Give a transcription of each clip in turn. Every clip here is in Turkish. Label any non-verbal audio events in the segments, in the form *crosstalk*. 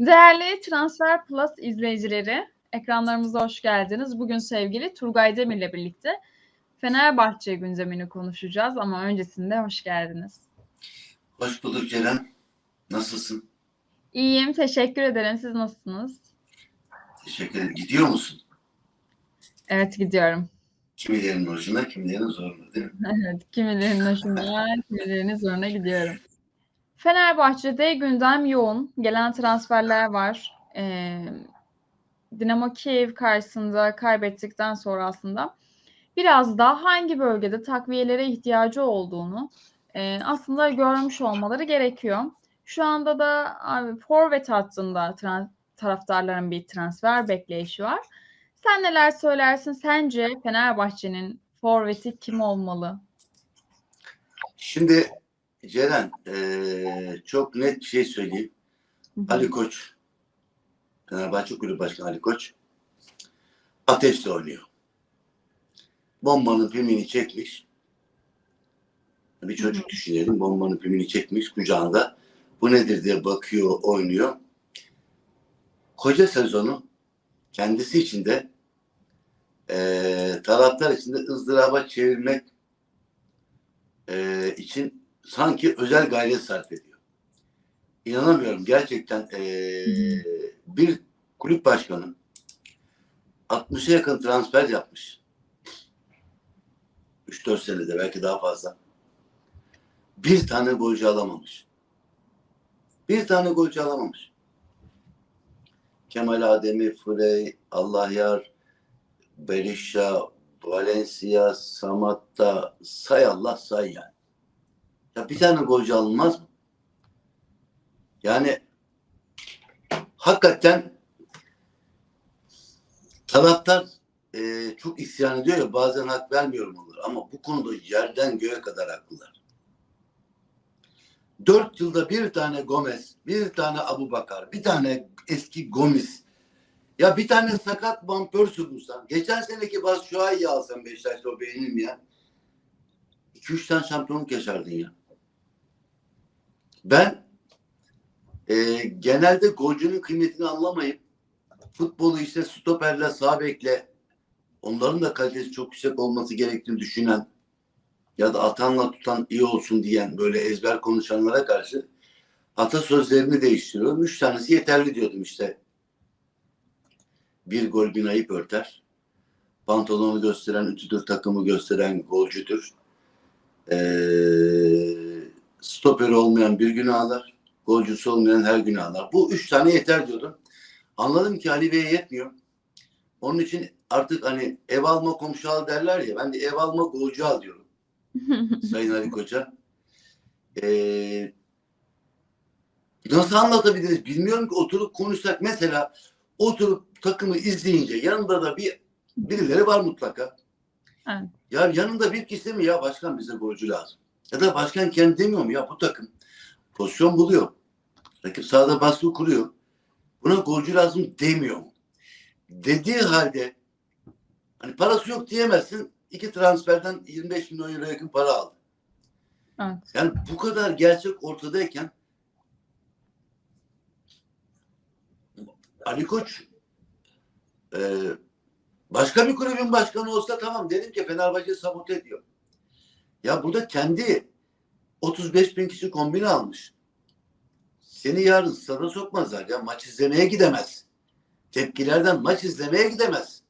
Değerli Transfer Plus izleyicileri, ekranlarımıza hoş geldiniz. Bugün sevgili Turgay Demir'le birlikte Fenerbahçe gündemini konuşacağız ama öncesinde hoş geldiniz. Hoş bulduk Ceren. Nasılsın? İyiyim, teşekkür ederim. Siz nasılsınız? Teşekkür ederim. Gidiyor musun? Evet, gidiyorum. Kimilerinin hoşuna, kimilerinin zoruna değil mi? *laughs* Evet, kimilerinin hoşuna, kimilerinin zoruna gidiyorum. Fenerbahçe'de gündem yoğun. Gelen transferler var. Ee, Dinamo Kiev karşısında kaybettikten sonra aslında biraz daha hangi bölgede takviyelere ihtiyacı olduğunu e, aslında görmüş olmaları gerekiyor. Şu anda da abi, forvet hattında tran- taraftarların bir transfer bekleyişi var. Sen neler söylersin? Sence Fenerbahçe'nin forveti kim olmalı? Şimdi Ceren eee, çok net bir şey söyleyeyim. Hı hı. Ali Koç, Fenerbahçe Kulüp Başkanı Ali Koç ateşle oynuyor. Bombanın pimini çekmiş. Bir çocuk düşünelim. Bombanın pimini çekmiş kucağında. Bu nedir diye bakıyor, oynuyor. Koca sezonu kendisi için de eee taraftar için de ızdıraba çevirmek eee, için sanki özel gayret sarf ediyor. İnanamıyorum gerçekten eee, bir kulüp başkanı 60'a yakın transfer yapmış. 3-4 senede belki daha fazla. Bir tane golcü alamamış. Bir tane golcü alamamış. Kemal Ademi, Frey, Allah Yar, Berisha, Valencia, Samatta, say Allah say yani. Ya bir tane golcü alınmaz mı? Yani hakikaten taraftar e, çok isyan ediyor ya bazen hak vermiyorum onlara ama bu konuda yerden göğe kadar haklılar. Dört yılda bir tane Gomez, bir tane Abu Bakar, bir tane eski Gomis. Ya bir tane sakat Van Persie bulsan. Geçen seneki Bas Şuay'ı alsan Beşiktaş'ta o beğenim ya. 2-3 tane şampiyonluk yaşardın ya. Ben e, genelde golcünün kıymetini anlamayıp futbolu işte stoperle, sağ bekle onların da kalitesi çok yüksek olması gerektiğini düşünen ya da atanla tutan iyi olsun diyen böyle ezber konuşanlara karşı atasözlerini değiştiriyorum. Üç tanesi yeterli diyordum işte. Bir gol bin ayıp örter. Pantolonu gösteren, ütüdür, takımı gösteren golcüdür. Ee, stoperi olmayan bir gün ağlar. Golcüsü olmayan her gün ağlar. Bu üç tane yeter diyordum. Anladım ki Ali Bey'e yetmiyor. Onun için artık hani ev alma komşu al derler ya. Ben de ev alma golcü al diyorum. *laughs* Sayın Ali Koç'a. Ee, nasıl anlatabiliriz bilmiyorum ki oturup konuşsak mesela oturup takımı izleyince yanında da bir birileri var mutlaka. Evet. Ya yanında bir kişi mi ya başkan bize golcü lazım. Ya da başkan kendi demiyor mu ya bu takım pozisyon buluyor. Rakip sahada baskı kuruyor. Buna golcü lazım demiyor mu? Dediği halde hani parası yok diyemezsin. İki transferden 25 milyon euro yakın para aldı. Evet. Yani bu kadar gerçek ortadayken Ali Koç e, başka bir kulübün başkanı olsa tamam dedim ki Fenerbahçe sabote ediyor. Ya burada kendi 35 bin kişi kombine almış. Seni yarın stada sokmazlar ya maç izlemeye gidemez. Tepkilerden maç izlemeye gidemez.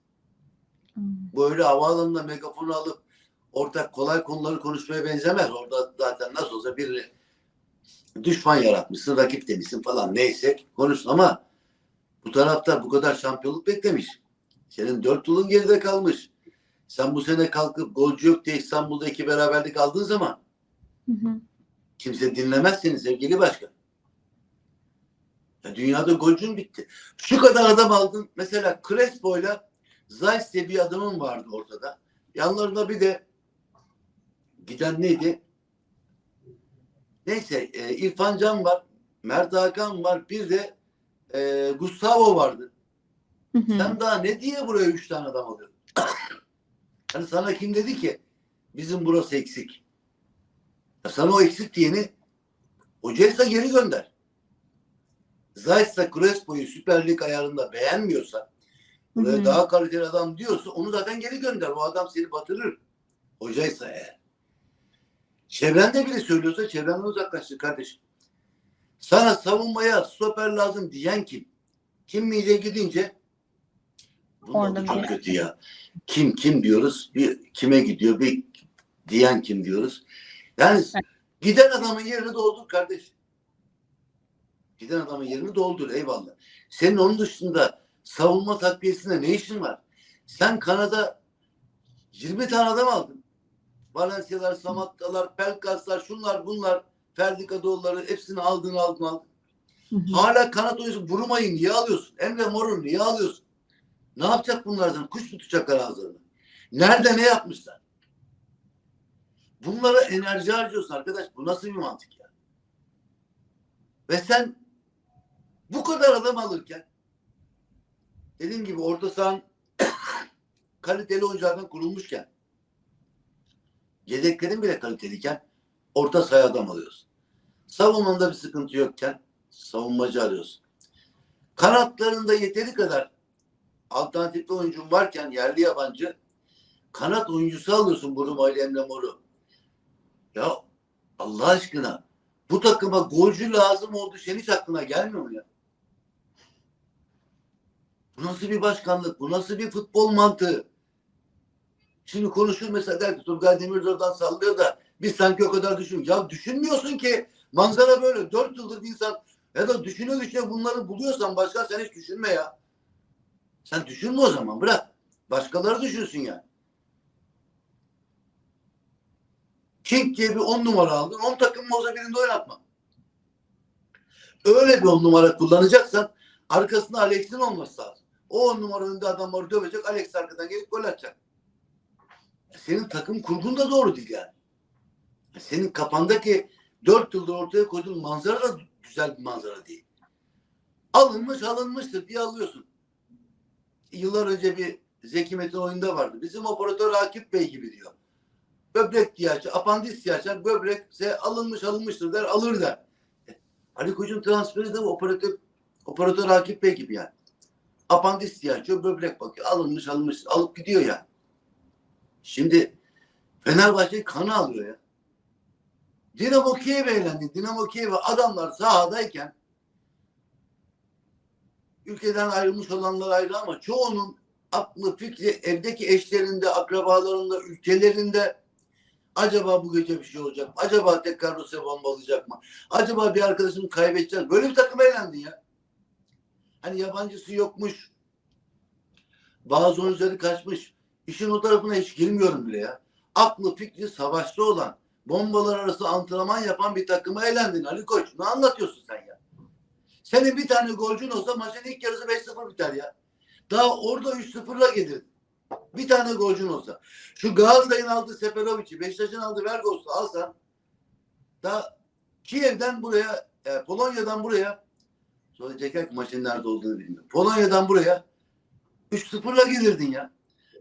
Böyle havaalanında megafonu alıp ortak kolay konuları konuşmaya benzemez. Orada zaten nasıl olsa bir düşman yaratmışsın, rakip demişsin falan neyse konuşsun ama bu tarafta bu kadar şampiyonluk beklemiş. Senin dört yılın geride kalmış. Sen bu sene kalkıp golcü yok diye İstanbul'da iki beraberlik aldığın zaman Hı hı. kimse dinlemez seni sevgili başkan. Ya dünyada golcün bitti. Şu kadar adam aldın. Mesela Crespo'yla Zeiss diye bir adamın vardı ortada. Yanlarında bir de giden neydi? Neyse e, İrfan Can var. Mert Hakan var. Bir de e, Gustavo vardı. Hı hı. Sen daha ne diye buraya üç tane adam alıyorsun? *coughs* hani sana kim dedi ki bizim burası eksik? Ya sana o eksik diyeni hocaysa geri gönder. Zayt'la Crespo'yu Süper Lig ayarında beğenmiyorsa buraya daha kaliteli adam diyorsa onu zaten geri gönder. O adam seni batırır. Hocaysa eğer. Çevrende bile söylüyorsa çevrenden uzaklaştır kardeşim. Sana savunmaya stoper lazım diyen kim? Kim miyle gidince Orada adı çok kötü ya. Kim kim diyoruz? Bir kime gidiyor? Bir diyen kim diyoruz? Yani giden adamın yerini doldur kardeş. Giden adamın yerini doldur eyvallah. Senin onun dışında savunma takviyesinde ne işin var? Sen Kanada 20 tane adam aldın. Valencia'lar, Samatta'lar, Pelkas'lar, şunlar bunlar, Ferdi Kadıoğulları hepsini aldın aldın aldın. Hı hı. Hala kanat oyuncusu Buruma'yı niye alıyorsun? Emre Mor'u niye alıyorsun? Ne yapacak bunlardan? Kuş tutacaklar ağızlarına? Nerede ne yapmışlar? Bunlara enerji harcıyorsun arkadaş. Bu nasıl bir mantık ya? Ve sen bu kadar adam alırken dediğim gibi orta sahan *coughs* kaliteli oyunculardan kurulmuşken yedeklerin bile kaliteliyken orta saha adam alıyorsun. Savunmanda bir sıkıntı yokken savunmacı arıyorsun. Kanatlarında yeteri kadar alternatifli oyuncun varken yerli yabancı kanat oyuncusu alıyorsun Buruma ile Mor'u. Ya Allah aşkına bu takıma golcü lazım oldu. Senin hiç aklına gelmiyor mu ya? Bu nasıl bir başkanlık? Bu nasıl bir futbol mantığı? Şimdi konuşur mesela der ki Turgay Demirdağ'dan sallıyor da biz sanki o kadar düşün. Ya düşünmüyorsun ki manzara böyle. Dört yıldır bir insan ya da düşüne düşüne bunları buluyorsan başka sen hiç düşünme ya. Sen düşünme o zaman bırak. Başkaları düşünsün yani. King diye bir on numara aldın. On takım olsa birinde oynatma. Öyle bir on numara kullanacaksan arkasında Alex'in olması lazım. O on numara önünde adamları dövecek. Alex arkadan gelip gol atacak. Senin takım kurgun da doğru değil yani. Senin kafandaki dört yıldır ortaya koyduğun manzara da güzel bir manzara değil. Alınmış alınmıştır diye alıyorsun. Yıllar önce bir Zeki Metin oyunda vardı. Bizim operatör Akif Bey gibi diyor. Böbrek diye açar, apandis diye açar, böbrekse alınmış alınmıştır der, alır der. E, Ali Koç'un transferi de operatör, operatör Akif Bey gibi yani. Apandis diye açıyor, böbrek bakıyor. Alınmış alınmış, alıp gidiyor yani. Şimdi Fenerbahçe kanı alıyor ya. Dinamo Kiev'e eğlendi. Dinamo Kiev'e adamlar sahadayken ülkeden ayrılmış olanlar ayrı ama çoğunun aklı fikri evdeki eşlerinde, akrabalarında, ülkelerinde acaba bu gece bir şey olacak mı? Acaba tekrar Rusya bombalayacak mı? Acaba bir arkadaşını kaybedeceğiz. Böyle bir takım eğlendin ya. Hani yabancısı yokmuş. Bazı oyuncuları kaçmış. İşin o tarafına hiç girmiyorum bile ya. Aklı fikri savaşta olan, bombalar arası antrenman yapan bir takıma eğlendin Ali Koç. Ne anlatıyorsun sen ya? Senin bir tane golcün olsa maçın ilk yarısı 5-0 biter ya. Daha orada 3-0'la gelir. Bir tane golcün olsa. Şu Galatasaray'ın aldığı Seferovic'i, Beşiktaş'ın aldığı Vergos'u alsan daha Kiev'den buraya, e, Polonya'dan buraya sonra ki maçın nerede olduğunu bilmiyorum. Polonya'dan buraya 3-0'la gelirdin ya.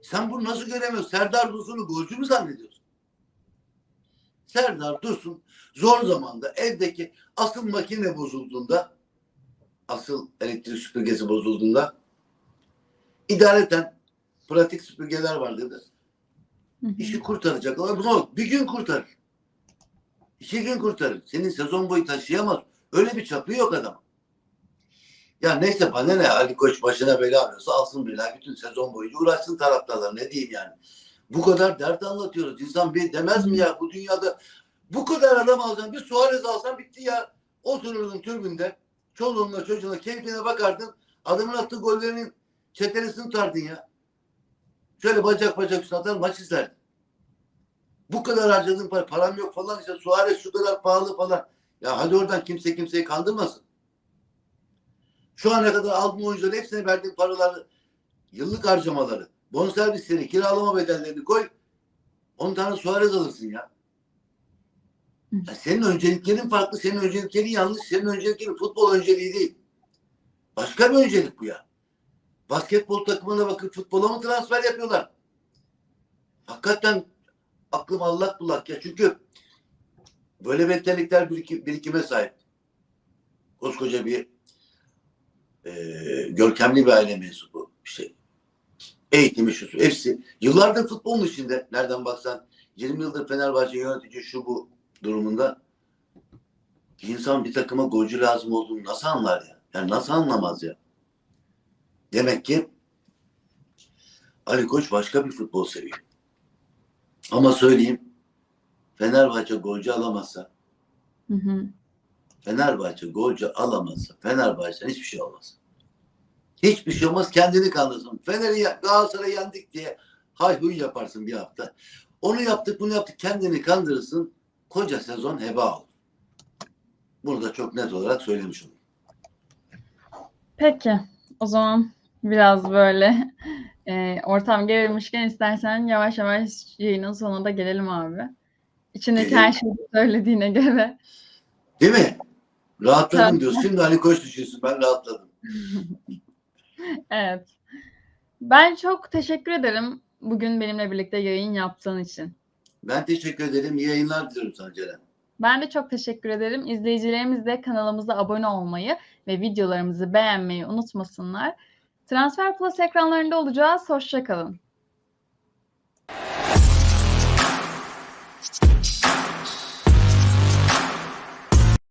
Sen bunu nasıl göremiyorsun? Serdar Dursun'u golcü mü zannediyorsun? Serdar Dursun zor zamanda evdeki asıl makine bozulduğunda asıl elektrik süpürgesi bozulduğunda idareten pratik süpürgeler var dedi. İşi kurtaracak. Bunu bir gün kurtarır. İki gün kurtarır. Senin sezon boyu taşıyamaz. Öyle bir çapı yok adam. Ya neyse bana ne Ali Koç başına bela arıyorsa alsın bela bütün sezon boyunca uğraşsın taraftarlar ne diyeyim yani. Bu kadar dert anlatıyoruz. İnsan bir demez mi ya bu dünyada bu kadar adam alacaksın bir Suarez alsan bitti ya. Otururdun türbünde çoluğunla çocuğuna keyfine bakardın adamın attığı gollerinin çetelesini tutardın ya. Şöyle bacak bacak üstüne atar maç izlerdin. Bu kadar harcadığın para, param yok falan işte Suarez şu kadar pahalı falan. Ya hadi oradan kimse kimseyi kandırmasın. Şu ana kadar aldığın oyuncuların hepsine verdiğin paraları, yıllık harcamaları, bonservisleri, kiralama bedellerini koy. 10 tane Suarez alırsın ya. Ya. Senin önceliklerin farklı, senin önceliklerin yanlış, senin önceliklerin futbol önceliği değil. Başka bir öncelik bu ya. Basketbol takımına bakıp futbola mı transfer yapıyorlar? Hakikaten aklım allak bullak ya. Çünkü böyle yetenekler biriki- birikime sahip. Koskoca bir e, görkemli bir aile mensubu. İşte eğitimi şusu hepsi. Yıllardır futbolun içinde. Nereden baksan 20 yıldır Fenerbahçe yönetici şu bu durumunda insan bir takıma golcü lazım olduğunu nasıl anlar ya? Yani nasıl anlamaz ya? Demek ki Ali Koç başka bir futbol seviyor. Ama söyleyeyim Fenerbahçe golcü alamazsa Hı hı. Fenerbahçe golcü alamazsa Fenerbahçe'den hiçbir şey olmaz. Hiçbir şey olmaz kendini kandırsın. Fener'i Galatasaray'ı yendik diye hay huy yaparsın bir hafta. Onu yaptık bunu yaptık kendini kandırırsın. Koca sezon heba olur. Bunu da çok net olarak söylemiş olayım. Peki. O zaman biraz böyle e, ortam gerilmişken istersen yavaş yavaş yayının sonuna da gelelim abi. İçindeki her şeyi söylediğine göre. Değil mi? Rahatladım Tabii. diyorsun. Şimdi Ali Koç düşünsün. Ben rahatladım. *laughs* Evet. Ben çok teşekkür ederim bugün benimle birlikte yayın yaptığın için. Ben teşekkür ederim. İyi yayınlar diliyorum sana Ceren. Ben de çok teşekkür ederim. İzleyicilerimiz de kanalımıza abone olmayı ve videolarımızı beğenmeyi unutmasınlar. Transfer Plus ekranlarında olacağız. Hoşçakalın.